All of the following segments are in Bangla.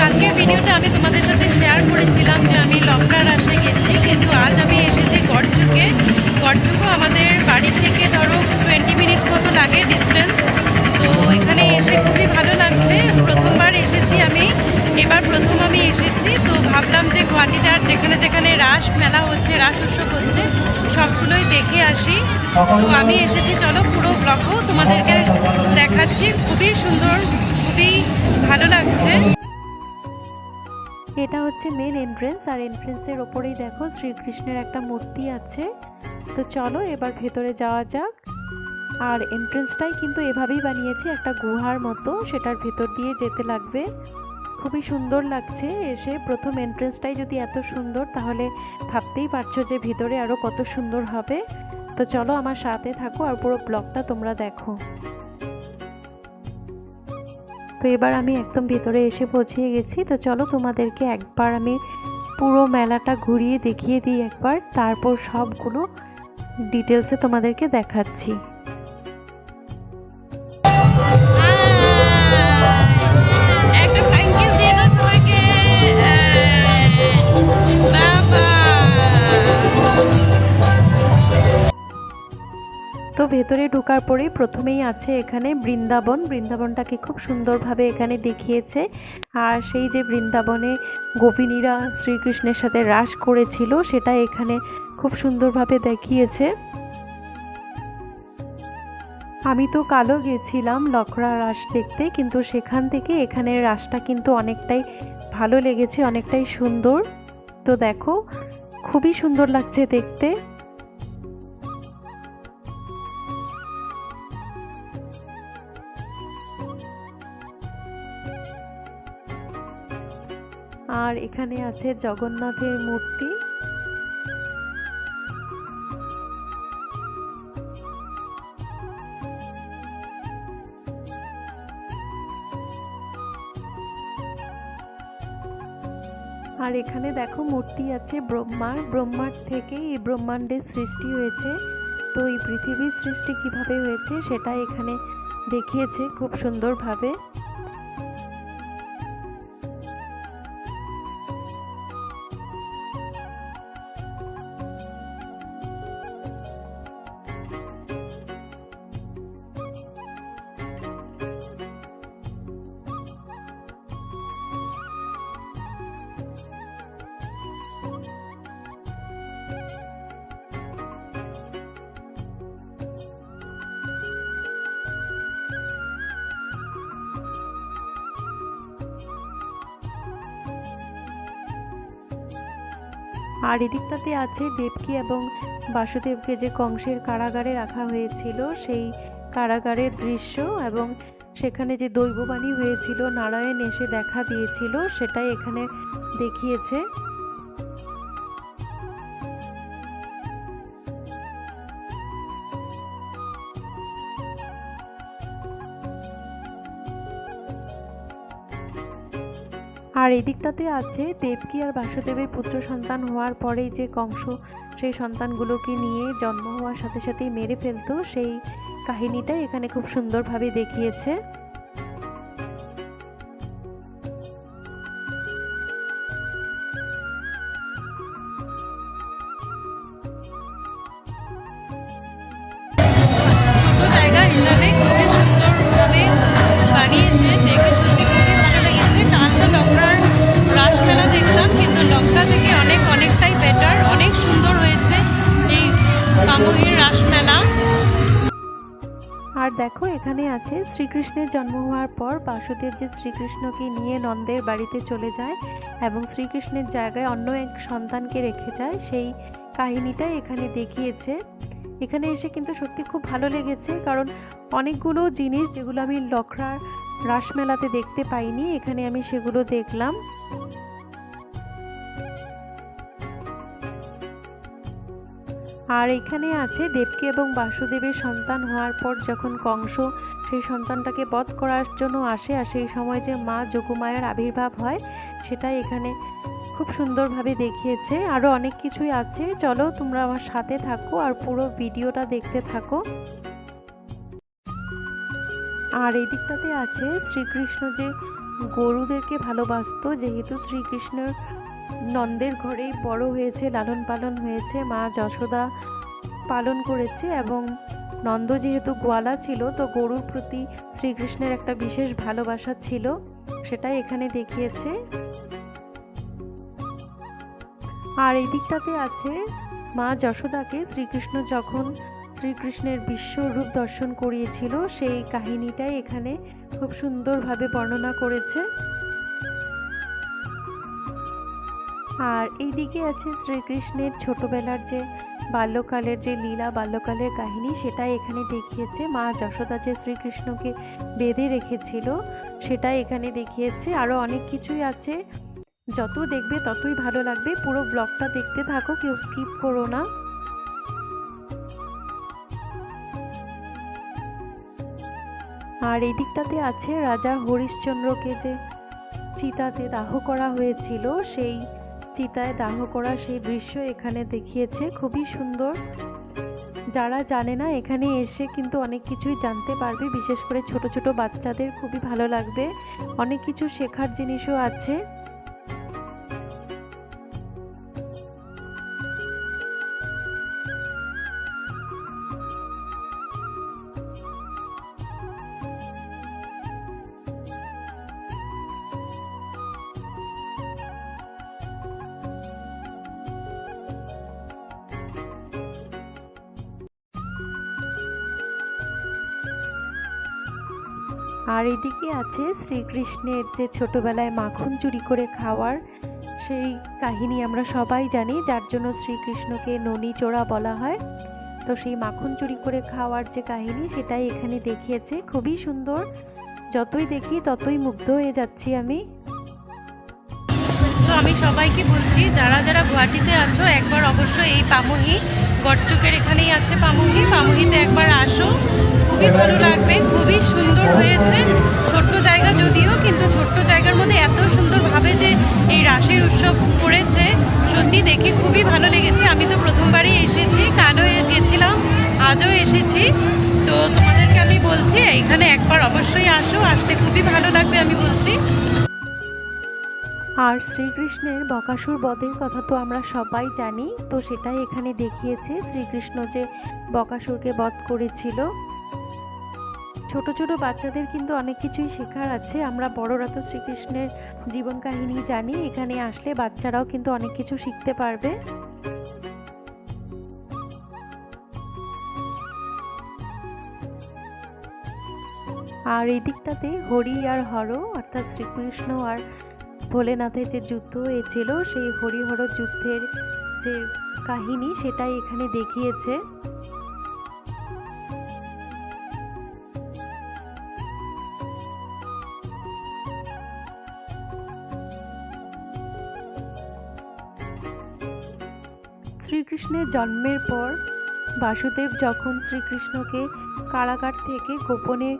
কালকের ভিডিওটা আমি তোমাদের সাথে শেয়ার করেছিলাম যে আমি লকড়া রাসে গেছি কিন্তু আজ আমি এসেছি গড়চুকে। গড়চুকও আমাদের বাড়ি থেকে ধরো টোয়েন্টি মিনিটস মতো লাগে ডিস্টেন্স তো এখানে এসে খুবই ভালো লাগছে। প্রথমবার এসেছি আমি, এবার প্রথম আমি এসেছি। তো ভাবলাম যে আর যেখানে যেখানে রাস মেলা হচ্ছে, রাস উৎসব হচ্ছে, সবগুলোই দেখে আসি। তো আমি এসেছি, চলো পুরো ব্লগও তোমাদেরকে দেখাচ্ছি। খুবই সুন্দর, খুবই ভালো লাগছে। এটা হচ্ছে মেন এন্ট্রেন্স আর এন্ট্রেন্সের ওপরেই দেখো শ্রীকৃষ্ণের একটা মূর্তি আছে। তো চলো এবার ভেতরে যাওয়া যাক। আর এন্ট্রেন্সটাই কিন্তু এভাবেই বানিয়েছি, একটা গুহার মতো, সেটার ভেতর দিয়ে যেতে লাগবে। খুবই সুন্দর লাগছে এসে, প্রথম এন্ট্রেন্সটাই যদি এত সুন্দর, তাহলে ভাবতেই পারছ যে ভিতরে আরও কত সুন্দর হবে। তো চলো আমার সাথে থাকো আর পুরো ব্লগটা তোমরা দেখো। তো এবার আমি একদম ভেতরে এসে পৌঁছিয়ে গেছি। তো চলো তোমাদেরকে একবার আমি পুরো মেলাটা ঘুরিয়ে দেখিয়ে দিই একবার। তারপর সবগুলো ডিটেলসে তোমাদেরকে দেখাচ্ছি। ভেতরে ঢোকার পরেই প্রথমেই আছে এখানে বৃন্দাবন। বৃন্দাবনটাকে খুব সুন্দরভাবে এখানে দেখিয়েছে। আর সেই যে বৃন্দাবনে গোপিনীরা শ্রীকৃষ্ণের সাথে রাস করেছিল, সেটা এখানে খুব সুন্দরভাবে দেখিয়েছে। আমি তো কালো গেছিলাম লকড়া রাস দেখতে, কিন্তু সেখান থেকে এখানের রাসটা কিন্তু অনেকটাই ভালো লেগেছে, অনেকটাই সুন্দর। তো দেখো, খুবই সুন্দর লাগছে দেখতে। আর এখানে আছে জগন্নাথের মূর্তি। আর এখানে দেখো মূর্তি আছে ব্রহ্মার। ব্রহ্মার থেকে এই ব্রহ্মাণ্ডের সৃষ্টি হয়েছে। তো এই পৃথিবীর সৃষ্টি কীভাবে হয়েছে সেটা এখানে দেখিয়েছে খুব সুন্দরভাবে। আর এদিকটাতে আছে দেবকী এবং বাসুদেবকে যে কংসের কারাগারে রাখা হয়েছিল, সেই কারাগারের দৃশ্য এবং সেখানে যে দৈববাণী হয়েছিল, নারায়ণ এসে দেখা দিয়েছিল, সেটাই এখানে দেখিয়েছে। আর এদিকটাতে আছে দেবকী আর বাসুদেবের পুত্র সন্তান হওয়ার পরেই যে কংস সেই সন্তানগুলোকে নিয়ে জন্ম হওয়ার সাথে সাথেই মেরে ফেলতো, সেই কাহিনীটা এখানে খুব সুন্দরভাবে দেখিয়েছে। দেখো, এখানে আছে, শ্রীকৃষ্ণের জন্ম হওয়ার পর বাসুদেব যে শ্রীকৃষ্ণকে নিয়ে নন্দের বাড়িতে চলে যায় এবং শ্রীকৃষ্ণের জায়গায় অন্য এক সন্তানকে রেখে যায়, সেই কাহিনীটাই এখানে দেখিয়েছে। এখানে এসে কিন্তু সত্যি খুব ভালো লেগেছে, কারণ অনেকগুলো জিনিস যেগুলো আমি লখরার রাসমেলাতে দেখতে পাইনি, এখানে আমি সেগুলো দেখলাম। আর এখানে আছে দেবকী এবং বাসুদেবের সন্তান হওয়ার পর যখন কংস সেই সন্তানটাকে বধ করার জন্য আসে, আর সেই সময় যে মা যোগমায়ার আবির্ভাব হয়, সেটাই এখানে খুব সুন্দরভাবে দেখিয়েছে। আরও অনেক কিছুই আছে। চলো তোমরা আমার সাথে থাকো আর পুরো ভিডিওটা দেখতে থাকো। আর এই দিকটাতে আছে শ্রীকৃষ্ণ যে গরুদেরকে ভালোবাসতো, যেহেতু শ্রীকৃষ্ণর নন্দের ঘরেই বড় হয়েছে, লালন পালন হয়েছে, মা যশোদা পালন করেছে এবং নন্দ যেহেতু গোয়ালা ছিল, তো গরুর প্রতি শ্রীকৃষ্ণের একটা বিশেষ ভালোবাসা ছিল, সেটাই এখানে দেখিয়েছে। আর এই দিকটাতে আছে, মা যশোদাকে শ্রীকৃষ্ণ যখন শ্রীকৃষ্ণের বিশ্বরূপ দর্শন করিয়েছিল, সেই কাহিনীটাই এখানে খুব সুন্দরভাবে বর্ণনা করেছে। আর এইদিকে আছে শ্রীকৃষ্ণের ছোটবেলার যে বাল্যকালের যে লীলা, বাল্যকালের কাহিনী, সেটাই এখানে দেখিয়েছে। মা যশোদা যে শ্রীকৃষ্ণকে বেঁধে রেখেছিল, সেটাই এখানে দেখিয়েছে। আরও অনেক কিছুই আছে। যত দেখবে ততই ভালো লাগবে। পুরো ব্লগটা দেখতে থাকো, কেউ স্কিপ করো না। আর এই দিকটাতে আছে রাজা হরিশ্চন্দ্রকে যে চিতাতে দাহ করা হয়েছিল, সেই চিতায় দাহ করা সেই দৃশ্য এখানে দেখিয়েছে, খুবই সুন্দর। যারা জানে না, এখানে এসে কিন্তু অনেক কিছুই জানতে পারবে, বিশেষ করে ছোট ছোট বাচ্চাদের খুবই ভালো লাগবে। অনেক কিছু শেখার জিনিসও আছে। আর এদিকে আছে শ্রীকৃষ্ণের যে ছোটবেলায় মাখন চুরি করে খাওয়ার সেই কাহিনী আমরা সবাই জানি, যার জন্য শ্রীকৃষ্ণকে ননী চোরা বলা হয়। তো সেই মাখন চুরি করে খাওয়ার যে কাহিনী, সেটাই এখানে দেখিয়েছে। খুবই সুন্দর। যতই দেখি, ততই মুগ্ধ হয়ে যাচ্ছি আমি। তো আমি সবাইকে বলছি, যারা যারা গুয়াহাটিতে আছো, একবার অবশ্যই এই পামহি গড়চকের এখানেই আছে পামহি। পামহিতে একবার আসো। খুবই ভালো লাগবে খুবই সুন্দর হয়েছে। ছোট্ট জায়গা যদিও কিন্তু ছোট্ট জায়গার মধ্যে এত সুন্দরভাবে যে এই রাসের উৎসব করেছে সত্যি দেখে খুবই ভালো লেগেছে। আমি তো প্রথমবারই এসেছি কালও গেছিলাম আজও এসেছি। তো তোমাদেরকে আমি বলছি এখানে একবার অবশ্যই আসো। আসলে খুবই ভালো লাগবে আমি বলছি। আর শ্রীকৃষ্ণের বকাসুর বধের কথা তো আমরা সবাই জানি, তো সেটাই এখানে দেখিয়েছে শ্রীকৃষ্ণ যে বকাসুরকে বধ করেছিল। ছোট ছোট বাচ্চাদের কিন্তু অনেক কিছুই শেখার আছে, আমরা বড়রা তো শ্রীকৃষ্ণের জীবন কাহিনী জানি, এখানে আসলে বাচ্চারাও কিন্তু অনেক কিছু শিখতে পারবে। আর এই দিকটাতে হরি আর হর, অর্থাৎ শ্রীকৃষ্ণ আর ভোলেনাথের যে যুদ্ধ হয়েছিল, সেই হরিহর যুদ্ধের যে কাহিনী, সেটাই এখানে দেখিয়েছে। শ্রীকৃষ্ণের জন্মের পর বাসুদেব যখন শ্রীকৃষ্ণকে কারাগার থেকে গোপনে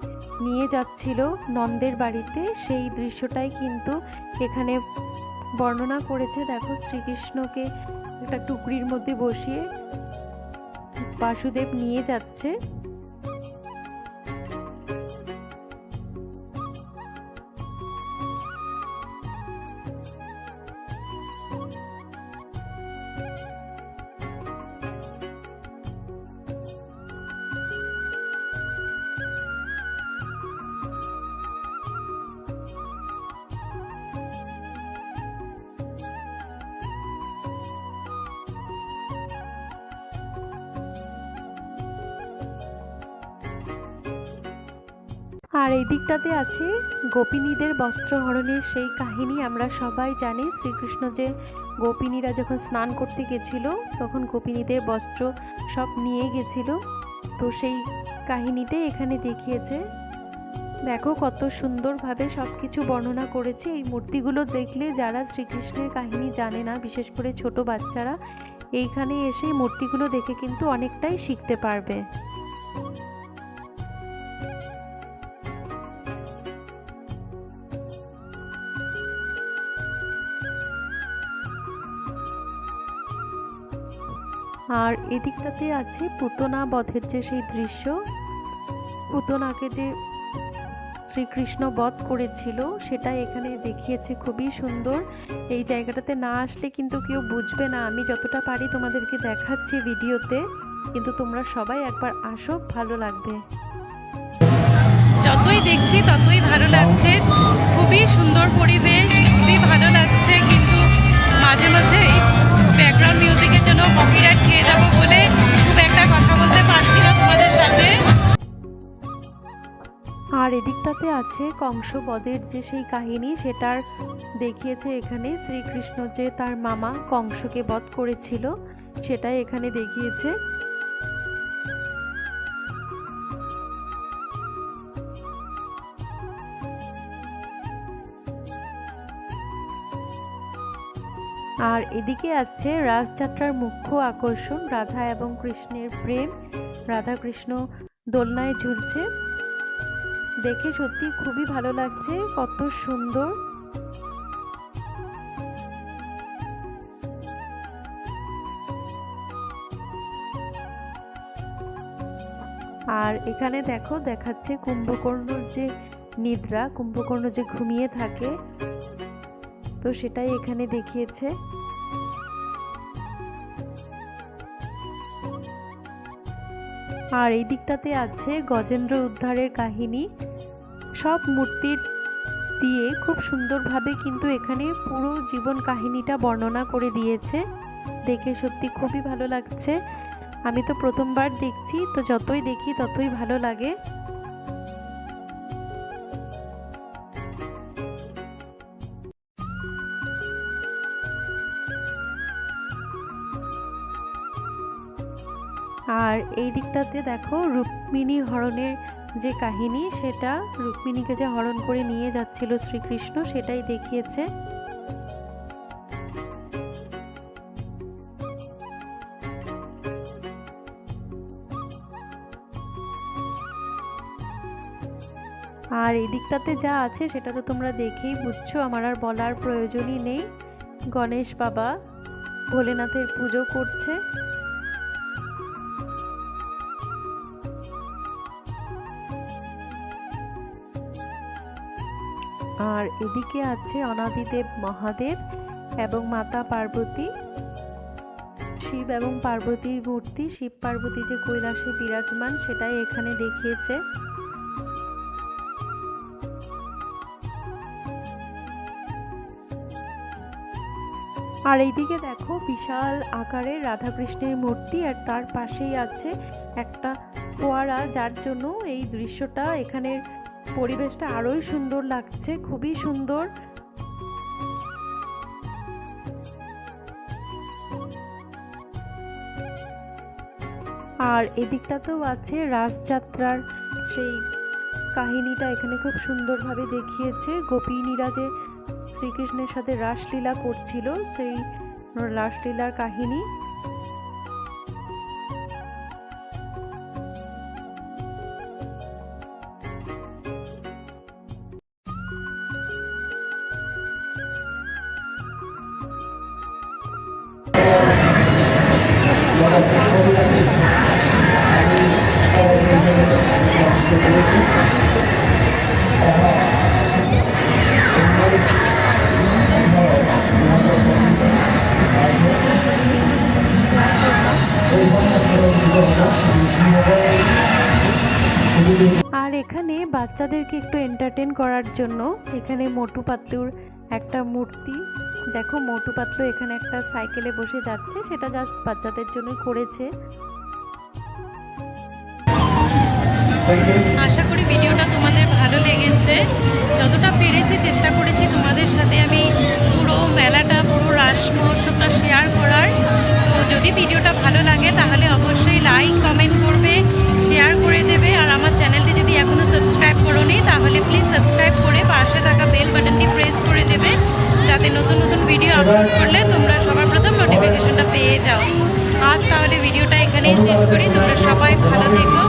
নিয়ে যাচ্ছিল নন্দের বাড়িতে, সেই দৃশ্যটাই কিন্তু এখানে বর্ণনা করেছে দেখো শ্রীকৃষ্ণকে একটা টুকরির মধ্যে বসিয়ে বাসুদেব নিয়ে যাচ্ছে। আর এই দিকটাতে আছে গোপিনীদের বস্ত্রহরণের সেই কাহিনী। আমরা সবাই জানি শ্রীকৃষ্ণ যে গোপিনীরা যখন স্নান করতে গেছিল, তখন গোপিনীদের বস্ত্র সব নিয়ে গেছিল। তো সেই কাহিনীতে এখানে দেখিয়েছে, দেখো কত সুন্দরভাবে সব কিছু বর্ণনা করেছে। এই মূর্তিগুলো দেখলে যারা শ্রীকৃষ্ণের কাহিনী জানে না, বিশেষ করে ছোট বাচ্চারা, এইখানে এসে মূর্তিগুলো দেখে কিন্তু অনেকটাই শিখতে পারবে। আর এদিকটাতে আছে পুতনা বধের যে সেই দৃশ্য, পুতনাকে যে শ্রীকৃষ্ণ বধ করেছিল, সেটা এখানে দেখিয়েছে খুবই সুন্দর। এই জায়গাটাতে না আসলে কিন্তু কেউ বুঝবে না। আমি যতটা পারি তোমাদেরকে দেখাচ্ছি ভিডিওতে, কিন্তু তোমরা সবাই একবার আসো, ভালো লাগবে। যতই দেখছি ততই ভালো লাগছে। খুবই সুন্দর পরিবেশ, খুবই ভালো লাগছে, কিন্তু মাঝে মাঝে ব্যাকগ্রাউন্ড খেয়ে যাব বলে খুব একটা কথা বলতে পারছি না তোমাদের সাথে। আর এদিকটাতে আছে কংসবদের যে সেই কাহিনী, সেটার দেখিয়েছে এখানে শ্রীকৃষ্ণ যে তার মামা কংসকে বধ করেছিল, সেটাই এখানে দেখিয়েছে। আর এদিকে আছে রাসযাত্রার মুখ্য আকর্ষণ, রাধা এবং কৃষ্ণের প্রেম। রাধা কৃষ্ণ দোলনায় ঝুলছে। দেখে সত্যি খুবই ভালো লাগছে, কত সুন্দর। আর এখানে দেখো, দেখাচ্ছে কুম্ভকর্ণর যে নিদ্রা, কুম্ভকর্ণ যে ঘুমিয়ে থাকে। তো সেটাই এখানে দেখিয়েছে। আর এই দিকটাতে আছে গজেন্দ্র উদ্ধারের কাহিনী। সব মূর্তির দিয়ে খুব সুন্দরভাবে কিন্তু এখানে পুরো জীবন কাহিনীটা বর্ণনা করে দিয়েছে। দেখে সত্যি খুবই ভালো লাগছে। আমি তো প্রথমবার দেখছি, তো যতই দেখি ততই ভালো লাগে। এই দিকটাতে দেখো রুক্মিণী হরণের যে কাহিনী, সেটা রুক্মিণীকে যে হরণ করে নিয়ে যাচ্ছিল শ্রীকৃষ্ণ, সেটাই দেখিয়েছে। আর এই দিকটাতে যা আছে, সেটা তো তোমরা দেখেই বুঝছ, আমার আর বলার প্রয়োজনই নেই। গণেশ বাবা ভোলেনাথের পুজো করছে। আর এদিকে আছে অনাদিদেব মহাদেব এবং মাতা পার্বতী। শিব এবং পার্বতীর মূর্তি। শিব পার্বতী যে কৈলাসে বিরাজমান, সেটাই এখানে দেখিয়েছে। আর এইদিকে দেখো বিশাল আকারের রাধাকৃষ্ণের মূর্তি, আর তার পাশেই আছে একটা ফোয়ারা, যার জন্য এই দৃশ্যটা এখানের পরিবেশটা আরোই সুন্দর লাগছে, খুবই সুন্দর। আর এদিকটাতেও আছে রাসযাত্রার সেই কাহিনীটা এখানে খুব সুন্দরভাবে দেখিয়েছে। গোপিনীরা যে শ্রীকৃষ্ণের সাথে রাসলীলা করছিল, সেই রাসলীলার কাহিনী। বাচ্চাদেরকে একটু এন্টারটেন করার জন্য এখানে মোটু পাতলুর একটা মূর্তি। দেখো, মোটু পাতলু এখানে একটা সাইকেলে বসে যাচ্ছে, সেটা জাস্ট বাচ্চাদের জন্য করেছে। আশা করি ভিডিওটা তোমাদের ভালো লেগেছে। যতটা পেরেছি চেষ্টা করেছি তোমাদের সাথে আমি পুরো মেলাটা, পুরো রাস মহোৎসবটা শেয়ার করার। তো যদি ভিডিওটা ভালো যাতে নতুন নতুন ভিডিও আপলোড করলে তোমরা সবার প্রথম নোটিফিকেশনটা পেয়ে যাও। আজ তাহলে ভিডিওটা এখানেই শেষ করি। তোমরা সবাই ভালো থেকো।